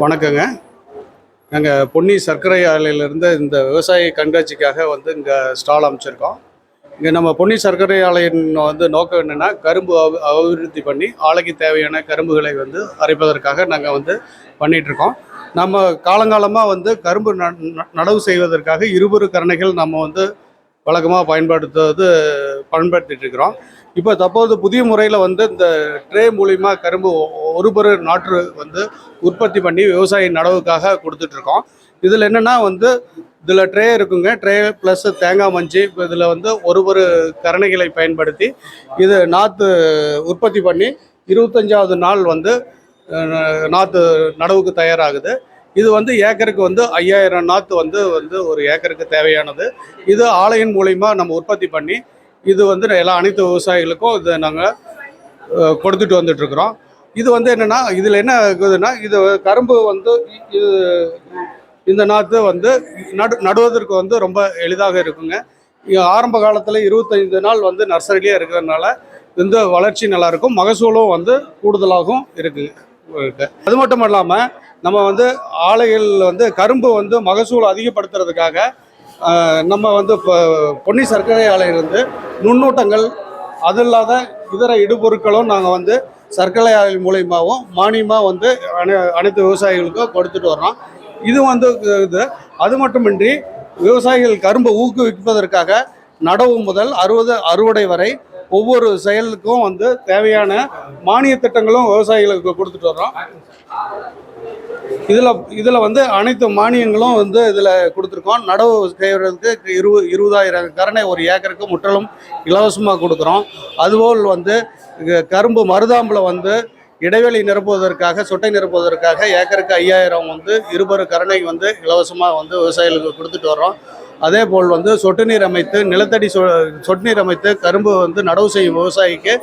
வணக்கங்க. நாங்கள் பொன்னி சர்க்கரை ஆலையிலேருந்து இந்த விவசாய கண்காட்சிக்காக வந்து இங்கே ஸ்டால் அமைச்சிருக்கோம். இங்கே நம்ம பொன்னி சர்க்கரை ஆலையின் வந்து நோக்கம் என்னென்னா கரும்பு அபி- அபிவிருத்தி பண்ணி ஆலைக்கு தேவையான கரும்புகளை வந்து அரைப்பதற்காக நாங்கள் வந்து பண்ணிகிட்ருக்கோம் நம்ம காலங்காலமாக வந்து கரும்பு ந- ந- நடவு செய்வதற்காக இருபுறு கரணைகள் நம்ம வந்து வழக்கமாக பயன்படுத்துவது பயன்படுத்திட்டு இருக்கிறோம் இப்போ தற்போது புதிய முறையில் வந்து இந்த ட்ரே மூலிமா கரும்பு ஒரு பெரு நாற்று வந்து உற்பத்தி பண்ணி விவசாய நடவுக்காக கொடுத்துட்ருக்கோம் இதில் என்னென்னா வந்து இதில் ட்ரே இருக்குங்க. ட்ரே ப்ளஸ் தேங்காய் மஞ்சி இப்போ இதில் வந்து ஒரு ஒரு கரணைகளை பயன்படுத்தி இது நாற்று உற்பத்தி பண்ணி இருபத்தஞ்சாவது நாள் வந்து நாற்று நடவுக்கு தயாராகுது. இது வந்து ஏக்கருக்கு வந்து ஐயாயிரம் நாற்று வந்து வந்து ஒரு ஏக்கருக்கு தேவையானது. இது ஆலையின் மூலிமா நம்ம உற்பத்தி பண்ணி இது வந்து எல்லா அனைத்து விவசாயிகளுக்கும் இதை நாங்கள் கொடுத்துட்டு வந்துட்டுருக்குறோம். இது வந்து என்னென்னா இதில் என்ன இருக்குதுன்னா இது கரும்பு வந்து இது இந்த நாற்று வந்து நடு நடுவதற்கு வந்து ரொம்ப எளிதாக இருக்குங்க. ஆரம்ப காலத்தில் இருபத்தைந்து நாள் வந்து நர்சரிலேயே இருக்கிறதுனால இந்த வளர்ச்சி நல்லாயிருக்கும். மகசூலும் வந்து கூடுதலாகவும் இருக்குது இருக்கு. அது மட்டும் இல்லாமல் நம்ம வந்து ஆலைகள் வந்து கரும்பு வந்து மகசூல் அதிகப்படுத்துறதுக்காக நம்ம வந்து இப்போ பொன்னி சர்க்கரை ஆலையிலிருந்து நுண்ணூட்டங்கள் அது இல்லாத இதர இடுபொருட்களும் நாங்கள் வந்து சர்க்கரை ஆலை மூலியமாகவும் மானியமாக வந்து அனை அனைத்து விவசாயிகளுக்கும் கொடுத்துட்டு வர்றோம். இது வந்து இது அது மட்டுமின்றி விவசாயிகள் கரும்பை ஊக்குவிப்பதற்காக நடவு முதல் அறுபது அறுவடை வரை ஒவ்வொரு செயலுக்கும் வந்து தேவையான மானிய திட்டங்களும் விவசாயிகளுக்கு கொடுத்துட்டு வர்றோம். இதில் இதில் வந்து அனைத்து மானியங்களும் வந்து இதில் கொடுத்துருக்கோம். நடவு செய்கிறதுக்கு இரு இருபதாயிரம் கரணை ஒரு ஏக்கருக்கு முற்றிலும் இலவசமாக கொடுக்குறோம். அதுபோல் வந்து கரும்பு மருதாம்பில் வந்து இடைவெளி நிரப்புவதற்காக சொட்டை நிரப்புவதற்காக ஏக்கருக்கு ஐயாயிரம் வந்து இருபது கரணை வந்து இலவசமாக வந்து விவசாயிகளுக்கு கொடுத்துட்டு வர்றோம். அதே போல் வந்து சொட்டு நீர் அமைத்து நிலத்தடி சொ சொட்டு நீர் அமைத்து கரும்பு வந்து நடவு செய்யும் விவசாயிக்கு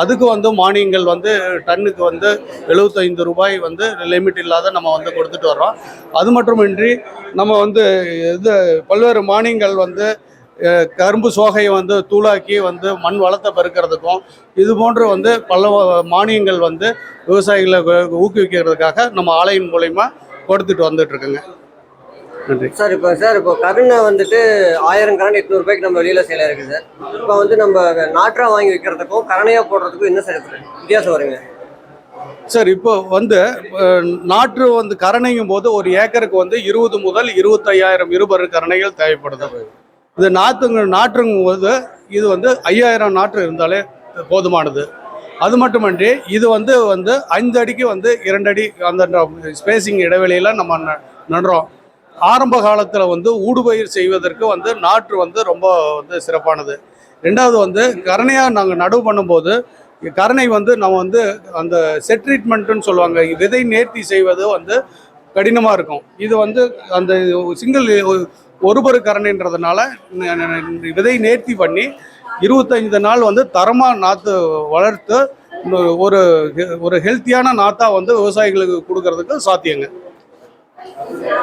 அதுக்கு வந்து மானியங்கள் வந்து டன்னுக்கு வந்து எழுபத்தைந்து ரூபாய் வந்து லிமிட் இல்லாத நம்ம வந்து கொடுத்துட்டு வர்றோம். அது மட்டுமின்றி நம்ம வந்து இது பல்வேறு மானியங்கள் வந்து கரும்பு சோகையை வந்து தூளாக்கி வந்து மண் வளத்தை பெருக்கிறதுக்கும் இது போன்று வந்து பல மானியங்கள் வந்து விவசாயிகளை ஊக்குவிக்கிறதுக்காக நம்ம ஆலையின் மூலயமா கொடுத்துட்டு வந்துட்டு இருக்குங்க. நன்றி. சார் இப்போ சார் இப்போ கருணை வந்துட்டு ஆயிரம் கரணை எட்நூறு ரூபாய்க்கு நம்ம வெளியில சேல இருக்கு சார். இப்போ வந்து நம்ம நாற்றா வாங்கி வைக்கிறதுக்கும் கரணையா போடுறதுக்கும் என்ன சார் வித்தியாசம் வருங்க. சார் இப்போ வந்து நாற்று வந்து கரணைங்கும் போது ஒரு ஏக்கருக்கு வந்து இருபது முதல் இருபத்தையாயிரம் இருபது கரணைகள் தேவைப்படுது. இது நாற்றுங்க நாற்றுங்கும் போது இது வந்து ஐயாயிரம் நாற்று இருந்தாலே போதுமானது. அது மட்டுமன்றி இது வந்து வந்து அஞ்சு அடிக்கு வந்து இரண்டு அடி அந்த ஸ்பேசிங் இடைவெளியில நம்ம நடுறோம். ஆரம்ப காலத்தில் வந்து ஊடுபயிர் செய்வதற்கு வந்து நாற்று வந்து ரொம்ப வந்து சிறப்பானது. ரெண்டாவது வந்து கரணையாக நாங்கள் நடவு பண்ணும்போது கரணை வந்து நம்ம வந்து அந்த செட் ட்ரீட்மெண்ட்டுன்னு சொல்லுவாங்க விதை நேர்த்தி செய்வது வந்து கடினமாக இருக்கும். இது வந்து அந்த சிங்கிள் ஒருபரு கரணைன்றதுனால விதை நேர்த்தி பண்ணி இருபத்தைந்து நாள் வந்து தரமாக நாற்று வளர்த்து ஒரு ஒரு ஹெல்த்தியான நாத்தா வந்து விவசாயிகளுக்கு கொடுக்கறதுக்கு சாத்தியங்க.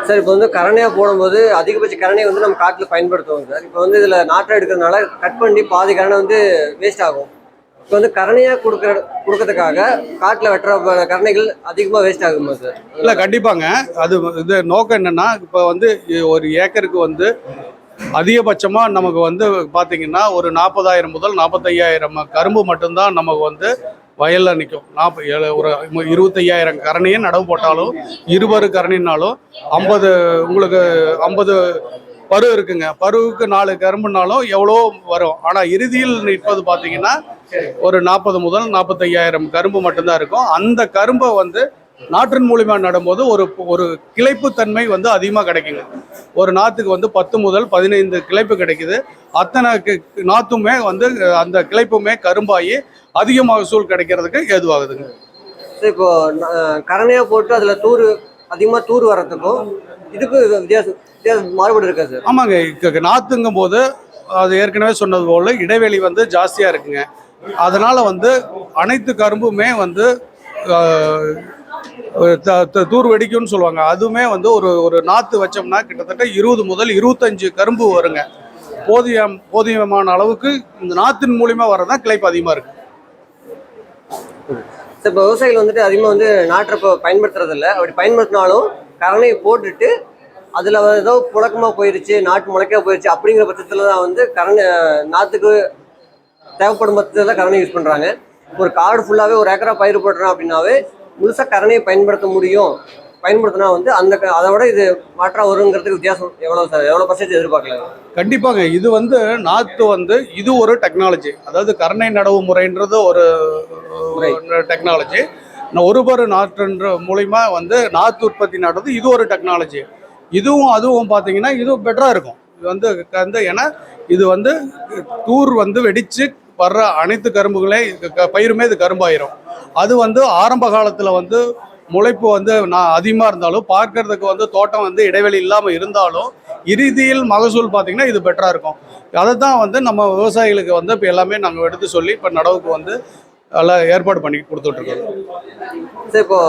சார் இப்போ வந்து கரணையாக போடும்போது அதிகபட்ச கரணை வந்து நம்ம காட்டில் பயன்படுத்துவோம் சார். இப்போ வந்து இதில் நாற்றை எடுக்கிறதுனால கட் பண்ணி பாதி கரணை வந்து வேஸ்ட் ஆகும். இப்போ வந்து கரணையாக கொடுக்குற கொடுக்கறதுக்காக காட்டில் வெட்டுற கரணைகள் அதிகமாக வேஸ்ட் ஆகுமா சார்? இல்லை கண்டிப்பாங்க. அது இது நோக்கம் என்னென்னா இப்போ வந்து ஒரு ஏக்கருக்கு வந்து அதிகபட்சமாக நமக்கு வந்து பார்த்தீங்கன்னா ஒரு நாற்பதாயிரம் முதல் நாற்பத்தையாயிரம் கரும்பு மட்டும்தான் நமக்கு வந்து வயலில் நிற்கும் நாற்ப ஏழு ஒரு இருபத்தையாயிரம் கரணையே நடவு போட்டாலும் இருபது கரணினாலும் ஐம்பது உங்களுக்கு ஐம்பது பரு இருக்குங்க. பருவுக்கு நாலு கரும்புனாலும் எவ்வளோ வரும். ஆனால் இறுதியில் நிற்பது பார்த்தீங்கன்னா ஒரு நாற்பது முதல் நாற்பத்தையாயிரம் கரும்பு மட்டும்தான் இருக்கும். அந்த கரும்பை வந்து நாற்றின் மூலியமா நடும்போது ஒரு ஒரு கிளைப்பு தன்மை வந்து அதிகமாக கிடைக்குங்க. ஒரு நாற்றுக்கு வந்து பத்து முதல் பதினைந்து கிளைப்பு கிடைக்குது. அத்தனை நாத்துமே வந்து அந்த கிளைப்புமே கரும்பாகி அதிக மகசூல் கிடைக்கிறதுக்கு ஏதுவாகுதுங்க. இப்போ கரணையா போட்டு அதுல தூர் அதிகமா தூர் வர்றதுக்கும் இதுக்கும் இது வித்தியாசம் வித்தியாசம் மாறுபடு இருக்கா சார்? ஆமாங்க நாத்துங்கும் போது அது ஏற்கனவே சொன்னது போல இடைவெளி வந்து ஜாஸ்தியாக இருக்குங்க. அதனால வந்து அனைத்து கரும்புமே வந்து தூர் வெடிக்கும்னு சொல்லுவாங்க. அதுவுமே வந்து ஒரு ஒரு நாற்று வச்சோம்னா கிட்டத்தட்ட இருபது முதல் இருபத்தஞ்சு கரும்பு வருங்க. போதிய போதியமான அளவுக்கு இந்த நாத்தின் மூலியமா வரதான் கிளைப்பு அதிகமாக இருக்கு. இப்போ விவசாயிகள் வந்துட்டு அதிகமாக வந்து நாற்றை இப்போ பயன்படுத்துறது இல்லை அப்படி பயன்படுத்தினாலும் கரணையை போட்டுட்டு அதில் ஏதோ புழக்கமாக போயிடுச்சு நாட்டு முளைக்க போயிடுச்சு அப்படிங்கிற பட்சத்தில் தான் வந்து கரணை நாற்றுக்கு தேவைப்படும் பட்சத்தில் தான் கரணை யூஸ் பண்ணுறாங்க ஒரு காடு ஃபுல்லாகவே ஒரு ஏக்கரா பயிர் போடுறோம் அப்படின்னாவே முழுசாக கரணையை பயன்படுத்த முடியும். பயன்படுத்தினா வந்து அந்த அதை விட இது மாற்றா வருங்கிறதுக்கு வித்தியாசம் எவ்வளோ சார்? எவ்வளோ பர்சன்டேஜ் எதிர்பார்க்கலாம் கண்டிப்பாங்க. இது வந்து நாற்று வந்து இது ஒரு டெக்னாலஜி அதாவது கருணை நடவு முறைன்றது ஒரு. டெக்னாலஜி ஒரு பரு நாற்றுன்ற மூலிமா வந்து நாற்று உற்பத்தி நடுறது இது ஒரு டெக்னாலஜி இதுவும் அதுவும் பார்த்தீங்கன்னா இதுவும் பெட்டராக இருக்கும். இது வந்து வந்து ஏன்னா இது வந்து தூர் வந்து வெடிச்சு வர்ற அனைத்து கரும்புகளே பயிருமே இது கரும்பாயிரும். அது வந்து ஆரம்ப காலத்தில் வந்து முளைப்பு வந்து நான் அதிகமாக இருந்தாலும் பார்க்கறதுக்கு வந்து தோட்டம் வந்து இடைவெளி இல்லாமல் இருந்தாலும் இறுதியில் மகசூல் பார்த்தீங்கன்னா இது பெட்டராக இருக்கும். அதை தான் வந்து நம்ம விவசாயிகளுக்கு வந்து இப்போ எல்லாமே நாங்கள் எடுத்து சொல்லி இப்போ நடவுக்கு வந்து எல்லாம் ஏற்பாடு பண்ணி கொடுத்துட்ருக்கோம். சார் இப்போ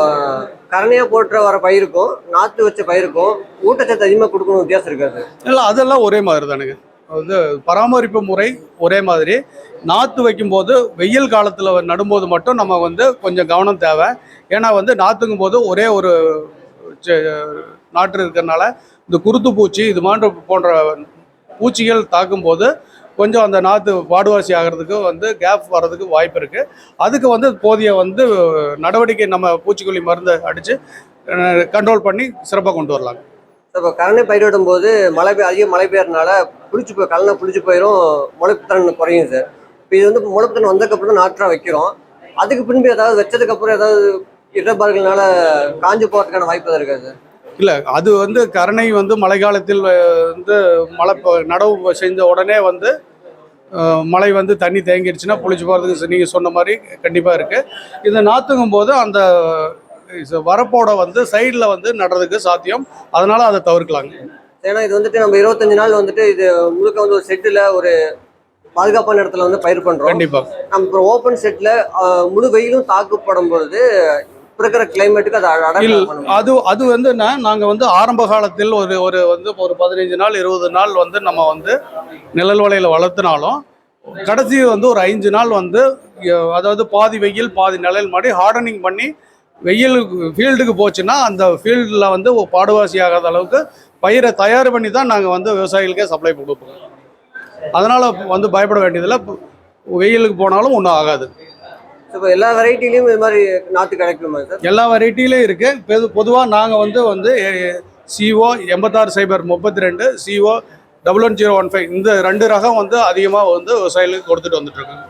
கரணையாக போட்டுற வர பயிருக்கும் நாற்று வச்ச பயிருக்கும் ஊட்டச்சத்து அதிகமாக கொடுக்கணும் வித்தியாசம் இருக்காது. இல்லை அதெல்லாம் ஒரே மாதிரி தானுங்க வந்து பராமரிப்பு முறை ஒரே மாதிரி. நாற்று வைக்கும்போது வெயில் காலத்தில் நடும்போது மட்டும் நம்ம வந்து கொஞ்சம் கவனம் தேவை. ஏன்னா வந்து நாற்றுங்கும் போது ஒரே ஒரு செ- நாற்று இருக்கிறனால இந்த குருத்து பூச்சி இது மாதிரி போன்ற பூச்சிகள் தாக்கும்போது கொஞ்சம் அந்த நாற்று பாடுவாசி ஆகிறதுக்கு வந்து கேப் வர்றதுக்கு வாய்ப்பு இருக்குது அதுக்கு வந்து போதிய வந்து நடவடிக்கை நம்ம பூச்சிக்கொல்லி மருந்து அடித்து கண்ட்ரோல் பண்ணி சிறப்பாக கொண்டு வரலாம். இப்போ கரணை பயிரிடும் போது மழை பெய்ய அதிக மழை பெய்யறதுனால புளிச்சு போய் கலனை புளிச்சு போயிடும் முளைப்புத்தன் குறையும் சார் இப்போ இது வந்து முளைப்புத்தன் வந்ததுக்கப்புறம் தான் நாற்றாக வைக்கிறோம். அதுக்கு பின்பு ஏதாவது வச்சதுக்கப்புறம் ஏதாவது இடர்பாடுகள்னால காஞ்சு போகிறதுக்கான வாய்ப்பு எதாவது இருக்கா சார் இல்லை அது வந்து கரணை வந்து மழை காலத்தில் வந்து மழை நடவு செஞ்ச உடனே வந்து மழை வந்து தண்ணி தேங்கிடுச்சுன்னா புளிச்சு போகிறதுக்கு நீங்கள் சொன்ன மாதிரி கண்டிப்பாக இருக்குது இந்த நாற்றுங்கும் போது அந்த வரப்போட வந்து சைடில் வந்து நடுறதுக்கு சாத்தியம். அதனால் அதை தவிர்க்கலாங்க. ஏன்னா இது வந்துட்டு நம்ம இருபத்தஞ்சு நாள் வந்துட்டு இது முழுக்க வந்து ஒரு செட்டில் ஒரு பாதுகாப்பான இடத்துல வந்து பயிர் பண்ணுறோம் கண்டிப்பாக நம்ம இப்போ ஓப்பன் செட்டில் முழு வெயிலும் தாக்குப்படும் பொழுது இருக்கிற கிளைமேட்டுக்கு அதை அது அது வந்து நாங்கள் வந்து ஆரம்ப காலத்தில் ஒரு ஒரு வந்து ஒரு பதினைஞ்சு நாள் இருபது நாள் வந்து நம்ம வந்து நிழல் வலையில் வளர்த்தினாலும் கடைசி வந்து ஒரு ஐந்து நாள் வந்து அதாவது பாதி வெயில் பாதி நிழல் மாதிரி ஹார்டனிங் பண்ணி வெயில் ஃபீல்டுக்கு போச்சுன்னா அந்த ஃபீல்டில் வந்து ஒரு பாடுவாசி ஆகாத அளவுக்கு பயிரை தயார் பண்ணி தான் நாங்கள் வந்து விவசாயிகளுக்கே சப்ளை கொடுப்போம். அதனால் வந்து பயப்பட வேண்டியதில்லை. வெயிலுக்கு போனாலும் ஒன்றும் ஆகாது. இப்போ எல்லா வெரைட்டிலையும் இது மாதிரி நாற்று கிடைக்குமா சார் எல்லா வெரைட்டிலையும் இருக்கு. பொது பொதுவாக நாங்கள் வந்து வந்து சிஓ எண்பத்தாறு சைபர் முப்பத்தி ரெண்டு CO double one zero one five இந்த ரெண்டு ரகம் வந்து அதிகமாக வந்து விவசாயிகளுக்கு கொடுத்துட்டு வந்துட்டு இருக்கோம்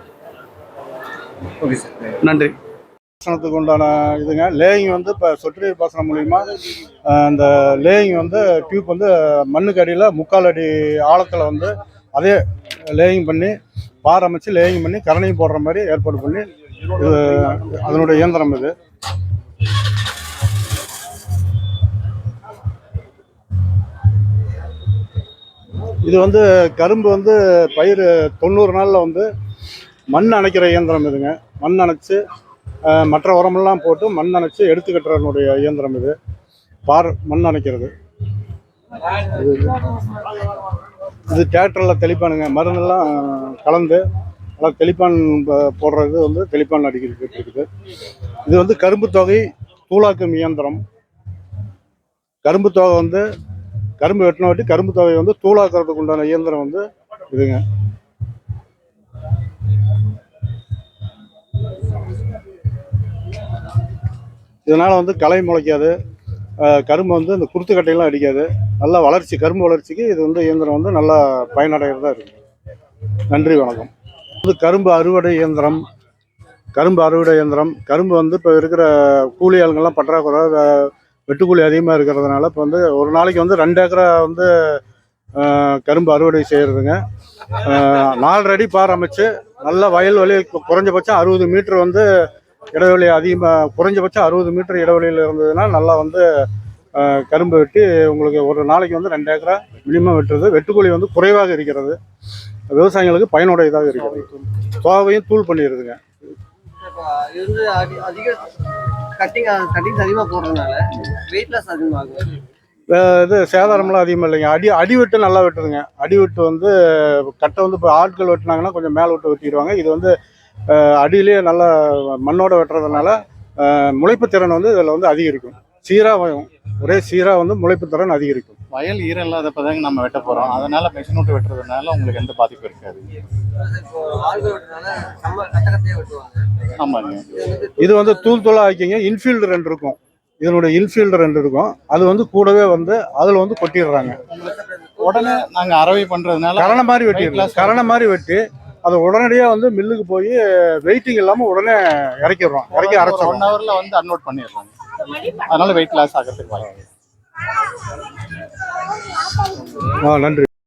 ஓகே சார் நன்றி. பாசனத்துக்கு உண்டான இதுங்க. லேயிங் வந்து இப்போ சொட்டு நீர் பாசனம் மூலிமா அந்த லேயிங் வந்து டியூப் வந்து மண்ணுக்கு அடியில் முக்கால் அடி ஆழத்தில் வந்து அதே லேயிங் பண்ணி பார் அமைச்சு லேயிங் பண்ணி கரணையும் போடுற மாதிரி ஏற்பாடு பண்ணி இது அதனுடைய இயந்திரம் இது. இது வந்து கரும்பு வந்து பயிர் தொண்ணூறு நாளில் வந்து மண் அணைக்கிற இயந்திரம் இதுங்க. மண் அணைச்சி மற்ற உரமெல்லாம் போட்டு மண் அணைச்சு எடுத்துக்கட்டுறனுடைய இயந்திரம் இது. பார் மண் அணைக்கிறது. இது டிராக்டரில் தெளிப்பானுங்க. மருந்தெல்லாம் கலந்து நல்லா தெளிப்பான் போடுறது வந்து தெளிப்பான் அடிக்கிறது இருக்குது இது வந்து கரும்பு தொகை தூளாக்கும் இயந்திரம். கரும்பு தொகை வந்து கரும்பு வெட்டின வாட்டி கரும்பு தொகை வந்து தூளாக்குறதுக்கு உண்டான இயந்திரம் வந்து இதுங்க. இதனால் வந்து களை முளைக்காது. கரும்பு வந்து இந்த குருத்துக்கட்டையெல்லாம் அடிக்காது. நல்லா வளர்ச்சி கரும்பு வளர்ச்சிக்கு இது வந்து இயந்திரம் வந்து நல்லா பயனடைகிறதா இருக்கு. நன்றி வணக்கம். இது கரும்பு அறுவடை இயந்திரம். கரும்பு அறுவடை இயந்திரம். கரும்பு வந்து இப்போ இருக்கிற கூலி ஆளுங்கள்லாம் பற்றாக்குறை வெட்டுக்கூலி அதிகமாக இருக்கிறதுனால இப்போ வந்து ஒரு நாளைக்கு வந்து ரெண்டு ஏக்கரா வந்து கரும்பு அறுவடை செய்கிறதுங்க நாலரை அடி பார் அமைச்சு நல்ல வயல் வழி குறைஞ்சபட்சம் அறுபது மீட்ரு வந்து இடைவெளி அதிகமாக குறைஞ்சபட்சம் அறுபது மீட்டர் இடைவெளியில் இருந்ததுன்னா நல்லா வந்து கரும்பு வெட்டி உங்களுக்கு ஒரு நாளைக்கு வந்து ரெண்டு ஏக்கரா மினிமம் வெட்டுறது. வெட்டுக்கூலி வந்து குறைவாக இருக்கிறது. விவசாயிகளுக்கு பயனுடையதாக இருக்கிறது. தோவையும் தூள் பண்ணிடுதுங்க. இது சேதாரம்லாம் அதிகமாக இல்லைங்க. அடி அடி வெட்டு நல்லா வெட்டுதுங்க. அடி வெட்டு வந்து கட்டை வந்து இப்போ ஆட்கள் வெட்டினாங்கன்னா கொஞ்சம் மேலே விட்டு வெட்டிடுவாங்க. இது வந்து அடியிலேயே நல்லா மண்ணோட வெட்டுறதுனால முளைப்பு திறன் வந்து இதில் வந்து அதிகரிக்கும். சீராக ஒரே சீராக வந்து முளைப்பு திறன் அதிகரிக்கும். வயல் ஈரம் இல்லாதப்ப தாங்க நம்ம வெட்ட போறோம். அதனால மெஷின் விட்டு வெட்டுறதுனால உங்களுக்கு எந்த பாதிப்பும் இருக்காது. ஆமாங்க. இது வந்து தூள் தூளாக ஆக்கிங்க. இன்ஃபீல்டு ரெண்டு இருக்கும். இதனுடைய இன்ஃபீல்டு ரெண்டு இருக்கும். அது வந்து கூடவே வந்து அதில் வந்து கொட்டிடுறாங்க. உடனே நாங்க அரவை பண்றதுனால கரணை மாதிரி loss கரணை மாதிரி வெட்டி அதை உடனடியாக வந்து மில்லுக்கு போய் வெயிட்டிங் இல்லாமல் உடனே இறக்கிடுறோம். இறக்கி ஒன் அரைச்சிடுறோம். ஹவர்ல வந்து அன்லோட் பண்ணிடுறாங்க அதனால வெயிட் லாஸ் ஆகிறதுக்கு வாய்ப்பு ஆ நன்றி.